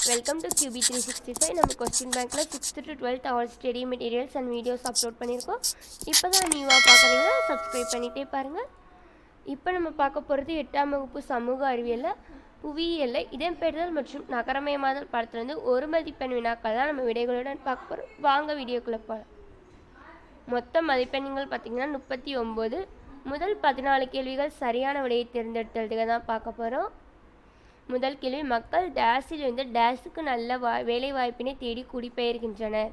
Welcome to QB three sixty five நம்ம question பேங்க்கில் sixth to twelfth our study materials and videos upload பண்ணியிருக்கோம். இப்போ தான் நியூவாக பார்க்குறீங்கன்னா சப்ஸ்கிரைப் பண்ணிகிட்டே பாருங்கள் இப்போ நம்ம பார்க்க போகிறது எட்டாம் வகுப்பு சமூக அறிவியலில் புவியியலில் இடம்பெறுதல் மற்றும் நகரமயமாதல் படத்துலேருந்து ஒரு மதிப்பெண் வினாக்கள் தான் நம்ம விடைகளுடன் பார்க்க போகிறோம் வாங்க வீடியோக்குள்ளே போகலாம் மொத்த மதிப்பெண்கள் பார்த்திங்கன்னா முப்பத்தி ஒம்பது முதல் பதினாலு கேள்விகள் சரியான விடையை தேர்ந்தெடுத்ததுக்கு தான் பார்க்க போகிறோம் முதல் கேள்வி மக்கள் டேஸிலிருந்து டேஸுக்கு நல்ல வா வேலை வாய்ப்பினை தேடி குடிபெயர்கின்றனர்.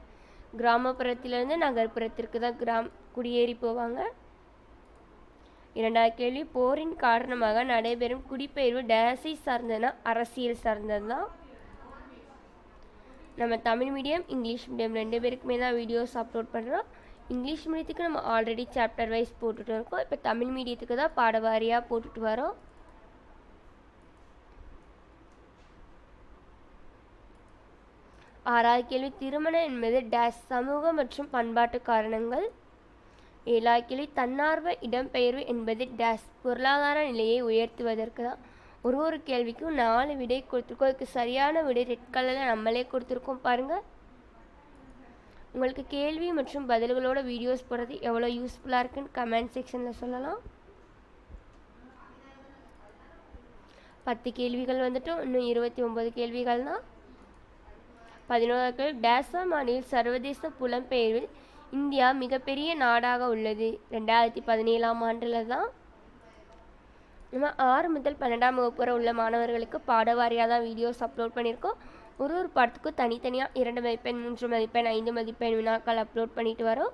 கிராமப்புறத்திலிருந்து நகர்ப்புறத்திற்கு தான் கிராம் குடியேறி போவாங்க. இரண்டாவது கேள்வி போரின் காரணமாக நடைபெறும் குடிபெயர்வு டேஸை சார்ந்ததுன்னா அரசியல் சார்ந்தது தான் நம்ம தமிழ் மீடியம் இங்கிலீஷ் மீடியம் ரெண்டு பேருக்குமே தான் வீடியோஸ் அப்லோட் பண்ணுறோம் இங்கிலீஷ் மீடியத்துக்கு நம்ம ஆல்ரெடி சாப்டர் வைஸ் போட்டுட்டு இருக்கோம். இப்போ தமிழ் மீடியத்துக்கு தான் பாடவாரியாக போட்டுட்டு வரோம். ஆறாவது கேள்வி திருமணம் என்பது டேஷ் சமூக மற்றும் பண்பாட்டு காரணங்கள். ஏழாவது கேள்வி தன்னார்வ இடம்பெயர்வு என்பது டேஷ் பொருளாதார நிலையை உயர்த்துவதற்கு தான். ஒரு ஒரு கேள்விக்கும் நாலு விடை கொடுத்துருக்கோம். அதுக்கு சரியான விடை ரெட் கலரில் நம்மளே கொடுத்துருக்கோம் பாருங்கள் உங்களுக்கு கேள்வி மற்றும் பதில்களோட வீடியோஸ் போடுறது எவ்வளோ யூஸ்ஃபுல்லாக இருக்குன்னு கமெண்ட் செக்ஷனில் சொல்லலாம். பத்து கேள்விகள் வந்துட்டு இன்னும் இருபத்தி ஒம்பது கேள்விகள் தான் பதினோராவது டேசா மாநில சர்வதேச புலம்பெயர்வில் இந்தியா மிகப்பெரிய நாடாக உள்ளது. ரெண்டாயிரத்தி பதினேழாம் ஆண்டில் தான் நம்ம ஆறு முதல் பன்னெண்டாம் வகுப்பு வரை உள்ள மாணவர்களுக்கு பாடவாரியாக தான் வீடியோஸ் அப்லோட் பண்ணியிருக்கோம். ஒரு ஒரு பாடத்துக்கும் தனித்தனியாக இரண்டு மதிப்பெண் மூன்று மதிப்பெண் ஐந்து மதிப்பெண் வினாக்கள் அப்லோட் பண்ணிட்டு வரோம்.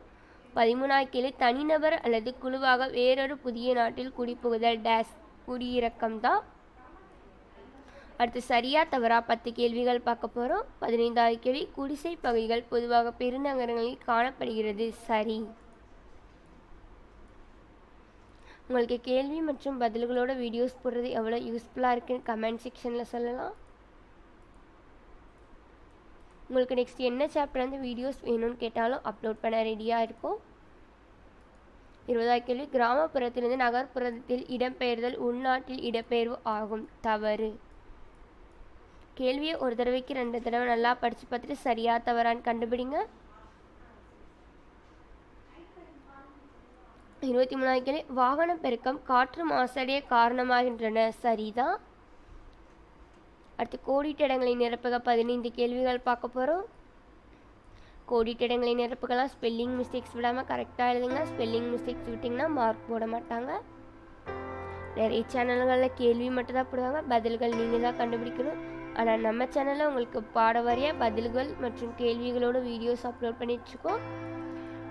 பதிமூணாவது கேள்வி தனிநபர் அல்லது குழுவாக வேறொரு புதிய நாட்டில் குடிபுகுதல் டேஸ் குடியிறக்கம் தான். அடுத்து சரியா தவறா பத்து கேள்விகள் பார்க்க போகிறோம் பதினைந்தாவது கேள்வி குடிசை பகுதிகள் பொதுவாக பெருநகரங்களில் காணப்படுகிறது. சரி. உங்களுக்கு கேள்வி மற்றும் பதில்களோட வீடியோஸ் போடுறது எவ்வளோ யூஸ்ஃபுல்லாக இருக்குன்னு கமெண்ட் செக்ஷனில் சொல்லலாம். உங்களுக்கு நெக்ஸ்ட் என்ன சாப்டர் வந்து வீடியோஸ் வேணும்னு கேட்டாலும் அப்லோட் பண்ண ரெடியாக இருக்கும். இருபதாவது கேள்வி கிராமப்புறத்திலிருந்து நகர்ப்புறத்தில் இடம்பெயர்தல் உள்நாட்டில் இடம்பெயர்வு ஆகும். தவறு. கேள்வியை ஒரு தடவைக்கு ரெண்டு தடவை நல்லா படித்து பார்த்துட்டு சரியா தவறான்னு கண்டுபிடிங்க. இருபத்தி மூணாவது கேள்வி வாகன பெருக்கம் காற்று மாசடைய காரணமாகின்றன. சரிதான் அடுத்து கோடிட்டிடங்களை நிரப்புக பதினைந்து கேள்விகள் பார்க்க போகிறோம் கோடிட்டிடங்களை நிரப்புகலாம் ஸ்பெல்லிங் மிஸ்டேக்ஸ் விடாமல் கரெக்டாக எழுதுங்க. ஸ்பெல்லிங் மிஸ்டேக்ஸ் விட்டிங்கன்னா மார்க் போட மாட்டாங்க. நிறைய சேனல்களில் கேள்வி மட்டும் தான் போடுவாங்க. பதில்கள் நீங்கள் தான் கண்டுபிடிக்கணும். ஆனால் நம்ம சேனலில் உங்களுக்கு பாட வரைய பதில்கள் மற்றும் கேள்விகளோட வீடியோஸ் அப்லோட் பண்ணிட்டுருக்கோம்.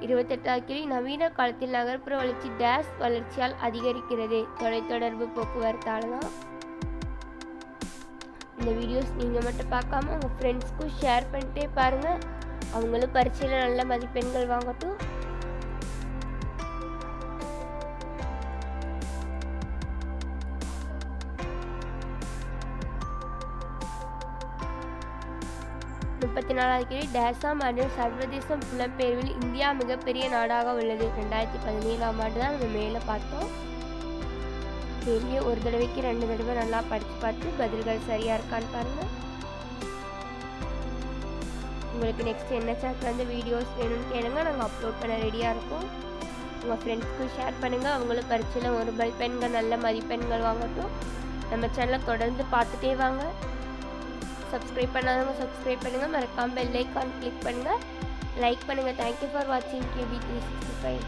இருபத்தெட்டாவது கேள்வி நவீன காலத்தில் நகர்ப்புற வளர்ச்சி டேஸ் வளர்ச்சியால் அதிகரிக்கிறது. தொலைத்தொடர்பு போக்குவரத்தால் தான் இந்த வீடியோஸ் நீங்கள் மட்டும் பார்க்காம உங்கள் ஃப்ரெண்ட்ஸ்க்கும் ஷேர் பண்ணிட்டே பாருங்கள் அவங்களும் பரீட்சையில் நல்ல மதிப்பெண்கள் வாங்கட்டும். முப்பத்தி நாலாவது கேள்வி டேசாம் ஆண்டு சர்வதேச புலம்பெயர்வில் இந்தியா மிகப்பெரிய நாடாக உள்ளது. ரெண்டாயிரத்தி பதினேழாம் ஆண்டு தான் நம்ம மேலே பார்த்தோம். கேள்வியை ஒரு தடவைக்கு ரெண்டு தடவை நல்லா படித்து பார்த்து பதில்கள் சரியாக இருக்கான்னு பாருங்கள் உங்களுக்கு நெக்ஸ்ட் என்ன சாப்டர் வந்து வீடியோஸ் வேணும்னு கேளுங்க. நாங்கள் அப்லோட் பண்ண ரெடியாக இருக்கோம். உங்கள் ஃப்ரெண்ட்ஸ்க்கு ஷேர் பண்ணுங்கள் அவங்களும் பரிச்சையில் ஒரு மதிப்பெண்கள் நல்ல மதிப்பெண்கள் வாங்கட்டும். நம்ம சேனலை தொடர்ந்து பார்த்துட்டே வாங்க. சப்ஸ்கிரைப் பண்ணாதவங்க சப்ஸ்கிரைப் பண்ணுங்கள் மறக்காமல் பெல் ஐக்கான் கிளிக் பண்ணுங்கள் லைக் பண்ணுங்கள் தேங்க்யூ ஃபார் வாட்சிங் கியூபி த்ரீ சிக்ஸ்டி ஃபைவ்